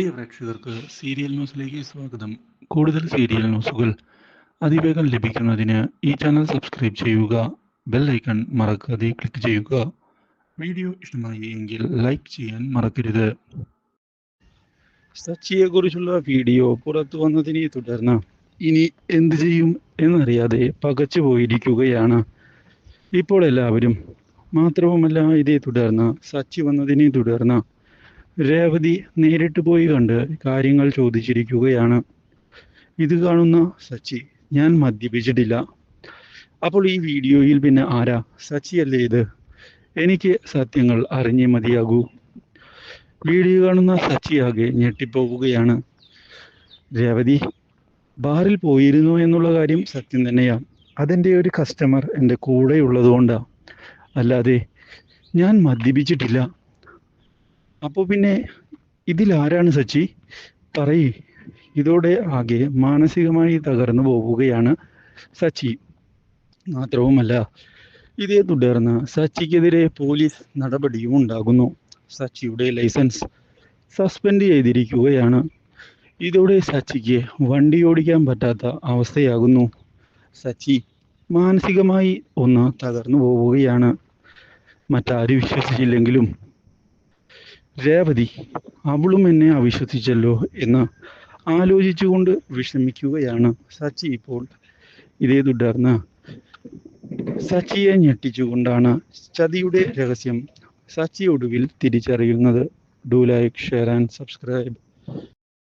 പ്രിയ പ്രേക്ഷകർക്ക് സീരിയൽ ന്യൂസിലേക്ക് സ്വാഗതം. കൂടുതൽ സീരിയൽ ന്യൂസുകൾ അതിവേഗം ലഭിക്കുന്നതിന് ഈ ചാനൽ സബ്സ്ക്രൈബ് ചെയ്യുക ബെൽ ഐക്കൺ മറക്കാതെ ക്ലിക്ക് ചെയ്യുക. വീഡിയോ ഇഷ്ടമായി എങ്കിൽ ലൈക്ക് ചെയ്യാൻ മറക്കരുത്. സച്ചിയെ കുറിച്ചുള്ള വീഡിയോ പുറത്തു വന്നതിനെ തുടർന്ന് ഇനി എന്തു ചെയ്യും എന്നറിയാതെ പകച്ചു പോയിരിക്കുകയാണ്. ഇപ്പോൾ എല്ലാവരും മാത്രവുമല്ല ഇതേ തുടർന്ന് സച്ചി വന്നതിനെ തുടർന്ന് രേവതി നേരിട്ട് പോയി കണ്ട് കാര്യങ്ങൾ ചോദിച്ചിരിക്കുകയാണ്. ഇത് കാണുന്ന സച്ചി ഞാൻ മദ്യപിച്ചിട്ടില്ല. അപ്പോൾ ഈ വീഡിയോയിൽ പിന്നെ ആരാ? സച്ചി അല്ലേ ഇത്? എനിക്ക് സത്യങ്ങൾ അറിഞ്ഞേ മതിയാകൂ. വീഡിയോ കാണുന്ന സച്ചിയാകെ ഞെട്ടിപ്പോവുകയാണ്. രേവതി ബാറിൽ പോയിരുന്നു എന്നുള്ള കാര്യം സത്യം തന്നെയാണ് അതെന്റെ ഒരു കസ്റ്റമർ എന്റെ കൂടെ ഉള്ളതുകൊണ്ടാണ് അല്ലാതെ ഞാൻ മദ്യപിച്ചിട്ടില്ല. അപ്പോൾ പിന്നെ ഇതിലാരാണ് സച്ചി? പറയ്. ഇതോടെ ആകെ മാനസികമായി തകർന്നു പോവുകയാണ് സച്ചി. മാത്രവുമല്ല ഇതേ തുടർന്ന് സച്ചിക്കെതിരെ പോലീസ് നടപടിയും ഉണ്ടാകുന്നു. സച്ചിയുടെ ലൈസൻസ് സസ്പെൻഡ് ചെയ്തിരിക്കുകയാണ്. ഇതോടെ സച്ചിക്ക് വണ്ടി ഓടിക്കാൻ പറ്റാത്ത അവസ്ഥയാകുന്നു. സച്ചി മാനസികമായി ഒന്ന് തകർന്നു പോവുകയാണ്. മറ്റാരും വിശ്വസിച്ചില്ലെങ്കിലും രേവതി അവളും എന്നെ അവിശ്വസിച്ചല്ലോ എന്ന് ആലോചിച്ചുകൊണ്ട് വിഷമിക്കുകയാണ് സച്ചി ഇപ്പോൾ. ഇതേ തുടർന്ന് സച്ചിയെ ഞെട്ടിച്ചുകൊണ്ടാണ് ചതിയുടെ രഹസ്യം സച്ചി ഒടുവിൽ തിരിച്ചറിയുന്നത്. Do like share and subscribe